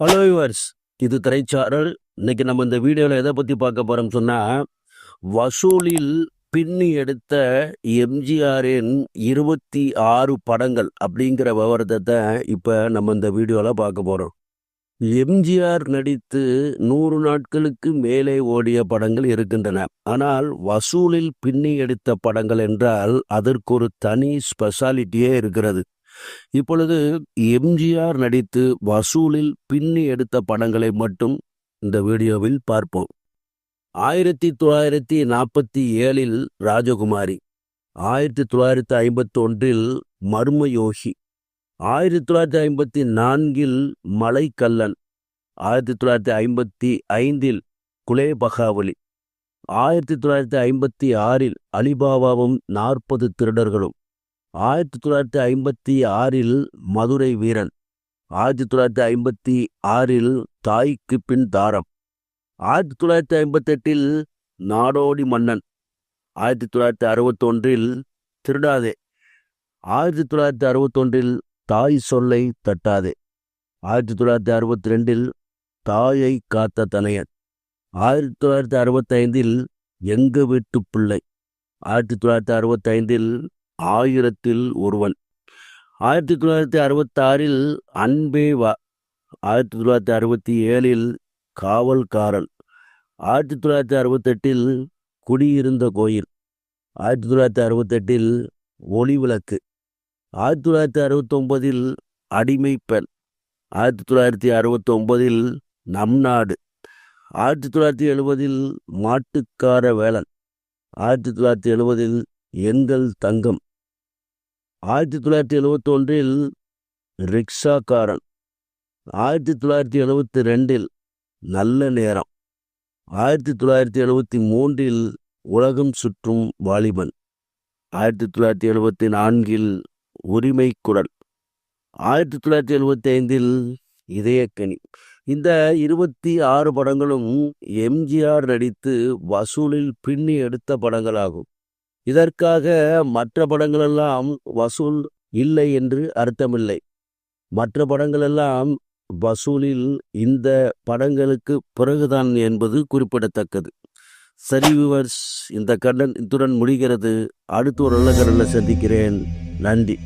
Hello yours இது திரைச்சாரல். இன்னைக்கு நம்ம இந்த வீடியோவில் எதை பற்றி பார்க்க போகிறோம் சொன்னால் வசூலில் பின்னி எடுத்த எம்ஜிஆரின் இருபத்தி ஆறு படங்கள் அப்படிங்கிற விவரத்தை இப்போ நம்ம இந்த வீடியோவில் பார்க்க போகிறோம் எம்ஜிஆர் நடித்து நூறு நாட்களுக்கு மேலே ஓடிய படங்கள் இருக்கின்றன. ஆனால் வசூலில் பின்னி எடுத்த படங்கள் என்றால் அதற்கு ஒரு தனி ஸ்பெஷாலிட்டியே இருக்கிறது. இப்பொழுது எம்ஜிஆர் நடித்து வசூலில் பின்னி எடுத்த படங்களை மட்டும் இந்த வீடியோவில் பார்ப்போம். ஆயிரத்தி தொள்ளாயிரத்தி நாற்பத்தி ஏழில் ராஜகுமாரி ஆயிரத்தி தொள்ளாயிரத்தி ஐம்பத்தி ஒன்றில் மர்மயோகி ஆயிரத்தி தொள்ளாயிரத்தி ஐம்பத்தி நான்கில் மலைக்கல்லன் ஆயிரத்தி தொள்ளாயிரத்தி ஐம்பத்தி ஐந்தில் குலே பகாவலி ஆயிரத்தி தொள்ளாயிரத்தி ஐம்பத்தி ஆறில் அலிபாபாவும் நாற்பது திருடர்களும் ஆயிரத்தி தொள்ளாயிரத்தி ஐம்பத்தி ஆறில் மதுரை வீரன். ஆயிரத்தி தொள்ளாயிரத்தி ஐம்பத்தி ஆறில் தாய்க்கு பின் தாரம். ஆயிரத்தி தொள்ளாயிரத்தி ஐம்பத்தெட்டில் நாடோடி மன்னன். ஆயிரத்தி தொள்ளாயிரத்தி அறுபத்தொன்றில் திருடாதே. ஆயிரத்தி தொள்ளாயிரத்தி அறுபத்தொன்றில் தாய் சொல்லை தட்டாதே. ஆயிரத்தி தொள்ளாயிரத்தி அறுபத்தி ரெண்டில் தாயை காத்த தனையன். ஆயிரத்தி தொள்ளாயிரத்தி அறுபத்தைந்தில் எங்க வீட்டு பிள்ளை. ஆயிரத்தி தொள்ளாயிரத்தி அறுபத்தைந்தில் ஆயிரத்தில் ஒருவன். ஆயிரத்தி தொள்ளாயிரத்தி அறுபத்தாறில் அன்பே வா ஆயிரத்தி தொள்ளாயிரத்தி அறுபத்தி ஏழில் காவல்காரன். ஆயிரத்தி தொள்ளாயிரத்தி அறுபத்தெட்டில் குடியிருந்த கோயில். ஆயிரத்தி தொள்ளாயிரத்தி அறுபத்தெட்டில் ஒளி விளக்கு ஆயிரத்தி தொள்ளாயிரத்தி அறுபத்தொம்பதில் அடிமை பெண் ஆயிரத்தி தொள்ளாயிரத்தி அறுபத்தொம்பதில் நம் நாடு ஆயிரத்தி தொள்ளாயிரத்தி எழுபதில் மாட்டுக்கார வேளன் ஆயிரத்தி தொள்ளாயிரத்தி எழுபதில் எங்கள் தங்கம். ஆயிரத்தி தொள்ளாயிரத்தி எழுபத்தொன்றில் ரிக்ஷாக்காரன். ஆயிரத்தி தொள்ளாயிரத்தி எழுபத்தி ரெண்டில் நல்ல நேரம். ஆயிரத்தி தொள்ளாயிரத்தி எழுபத்தி மூன்றில் உலகம் சுற்றும் வாலிபன். ஆயிரத்தி தொள்ளாயிரத்தி எழுபத்தி நான்கில் உரிமை குரல் ஆயிரத்தி தொள்ளாயிரத்தி எழுபத்தி ஐந்தில் இதயக்கனி. இந்த இருபத்தி ஆறு படங்களும் எம்ஜிஆர் நடித்து வசூலில் பின்னி எடுத்த படங்களாகும். இதற்காக மற்ற படங்களெல்லாம் வசூல் இல்லை என்று அர்த்தமில்லை. மற்ற படங்களெல்லாம் வசூலில் இந்த படங்களுக்கு பிறகுதான் என்பது குறிப்பிடத்தக்கது. சரி விவர்ஸ் இந்த கண்ணன் இத்துடன் முடிகிறது. அடுத்து ஒரு நல்ல கடனில் சந்திக்கிறேன். நன்றி.